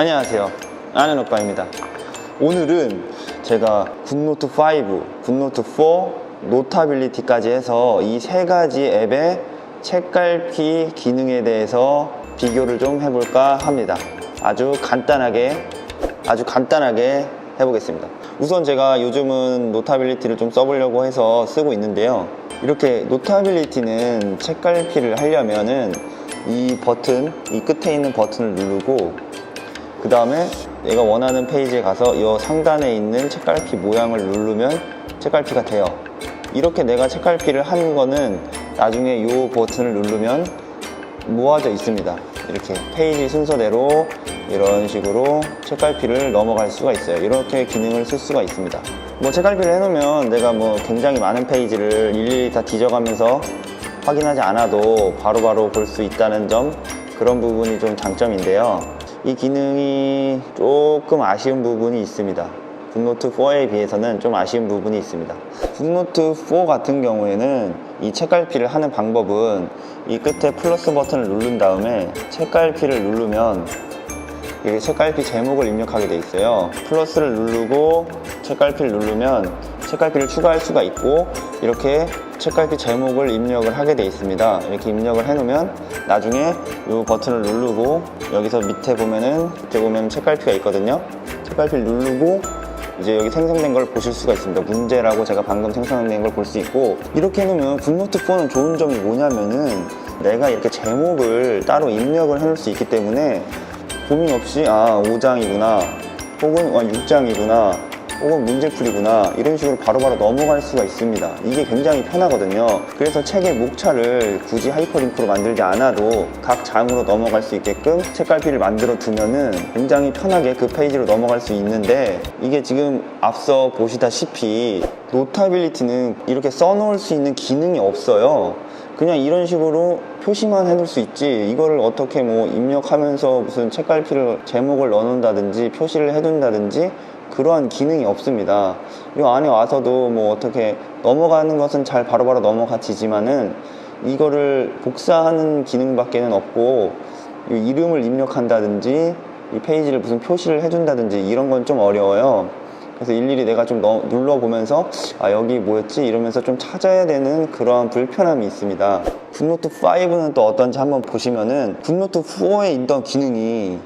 안녕하세요. 아는 오빠입니다. 오늘은 제가 굿노트 5, 굿노트 4, 노타빌리티까지 해서 이 세 가지 앱의 책갈피 기능에 대해서 비교를 좀 해볼까 합니다. 아주 간단하게, 아주 간단하게 해보겠습니다. 우선 제가 요즘은 노타빌리티를 좀 써보려고 해서 쓰고 있는데요. 이렇게 노타빌리티는 책갈피를 하려면은 이 버튼, 이 끝에 있는 버튼을 누르고 그 다음에 내가 원하는 페이지에 가서 이 상단에 있는 책갈피 모양을 누르면 책갈피가 돼요. 이렇게 내가 책갈피를 한 거는 나중에 이 버튼을 누르면 모아져 있습니다. 이렇게 페이지 순서대로 이런 식으로 책갈피를 넘어갈 수가 있어요. 이렇게 기능을 쓸 수가 있습니다. 뭐 책갈피를 해놓으면 내가 뭐 굉장히 많은 페이지를 일일이 다 뒤져가면서 확인하지 않아도 바로바로 볼 수 있다는 점 그런 부분이 좀 장점인데요. 이 기능이 조금 아쉬운 부분이 있습니다. 굿노트 4에 비해서는 좀 아쉬운 부분이 있습니다. 굿노트 4 같은 경우에는 이 책갈피를 하는 방법은 이 끝에 플러스 버튼을 누른 다음에 책갈피를 누르면 여기 책갈피 제목을 입력하게 돼 있어요. 플러스를 누르고 책갈피를 누르면 책갈피를 추가할 수가 있고 이렇게 책갈피 제목을 입력을 하게 돼 있습니다. 이렇게 입력을 해 놓으면 나중에 이 버튼을 누르고 여기서 밑에 보면은 밑에 보면 책갈피가 있거든요. 책갈피를 누르고 이제 여기 생성된 걸 보실 수가 있습니다. 문제라고 제가 방금 생성된 걸 볼 수 있고 이렇게 해놓으면 굿노트 4는 좋은 점이 뭐냐면은 내가 이렇게 제목을 따로 입력을 해놓을 수 있기 때문에 고민 없이 아 5장이구나 혹은 아, 6장이구나 혹은 문제풀이구나 이런 식으로 바로 바로 넘어갈 수가 있습니다. 이게 굉장히 편하거든요. 그래서 책의 목차를 굳이 하이퍼링크로 만들지 않아도 각 장으로 넘어갈 수 있게끔 책갈피를 만들어 두면은 굉장히 편하게 그 페이지로 넘어갈 수 있는데 이게 지금 앞서 보시다시피 노타빌리티는 이렇게 써놓을 수 있는 기능이 없어요. 그냥 이런 식으로 표시만 해둘 수 있지 이거를 어떻게 뭐 입력하면서 무슨 책갈피를 제목을 넣어놓는다든지 표시를 해둔다든지 그러한 기능이 없습니다. 이 안에 와서도 뭐 어떻게 넘어가는 것은 잘 바로바로 넘어가지지만은 이거를 복사하는 기능밖에는 없고 이 이름을 입력한다든지 이 페이지를 무슨 표시를 해준다든지 이런 건 좀 어려워요 그래서 일일이 내가 좀 넣- 눌러보면서 아 여기 뭐였지? 이러면서 좀 찾아야 되는 그러한 불편함이 있습니다. 굿노트 5는 또 어떤지 한번 보시면은 굿노트 4에 있던 기능이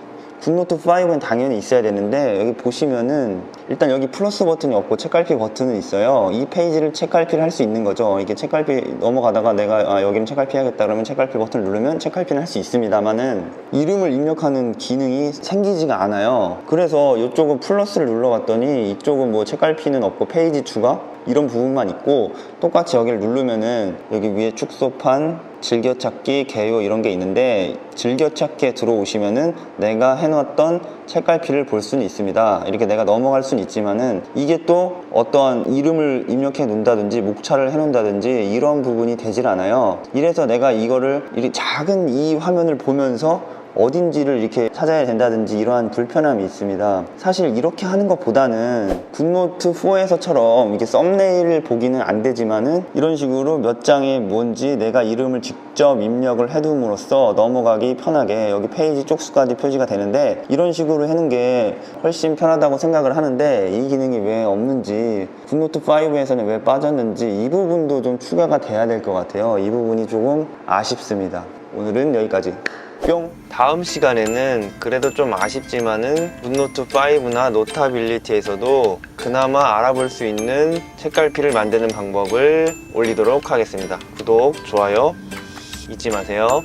굿노트 5는 당연히 있어야 되는데 여기 보시면은 일단 여기 플러스 버튼이 없고 책갈피 버튼은 있어요. 이 페이지를 책갈피를 할 수 있는 거죠. 이게 책갈피 넘어가다가 내가 아 여기는 책갈피 해야겠다 그러면 책갈피 버튼을 누르면 책갈피는 할 수 있습니다만은 이름을 입력하는 기능이 생기지가 않아요. 그래서 이쪽은 플러스를 눌러봤더니 이쪽은 뭐 책갈피는 없고 페이지 추가? 이런 부분만 있고 똑같이 여기를 누르면은 여기 위에 축소판 즐겨찾기 개요 이런 게 있는데 즐겨찾기에 들어오시면은 내가 해놓았던 책갈피를 볼 수는 있습니다. 이렇게 내가 넘어갈 수는 있지만은 이게 또 어떠한 이름을 입력해 놓는다든지 목차를 해 놓는다든지 이런 부분이 되질 않아요. 이래서 내가 이거를 작은 이 화면을 보면서 어딘지를 이렇게 찾아야 된다든지 이러한 불편함이 있습니다. 사실 이렇게 하는 것보다는 굿노트 4에서처럼 이렇게 썸네일을 보기는 안 되지만은 이런 식으로 몇 장에 뭔지 내가 이름을 직접 입력을 해둠으로써 넘어가기 편하게 여기 페이지 쪽수까지 표시가 되는데 이런 식으로 하는 게 훨씬 편하다고 생각을 하는데 이 기능이 왜 없는지 굿노트 5에서는 왜 빠졌는지 이 부분도 좀 추가가 돼야 될 것 같아요. 이 부분이 조금 아쉽습니다. 오늘은 여기까지. 뿅! 다음 시간에는 그래도 좀 아쉽지만은 굿노트 5나 노타빌리티에서도 그나마 알아볼 수 있는 책갈피를 만드는 방법을 올리도록 하겠습니다. 구독, 좋아요 잊지 마세요.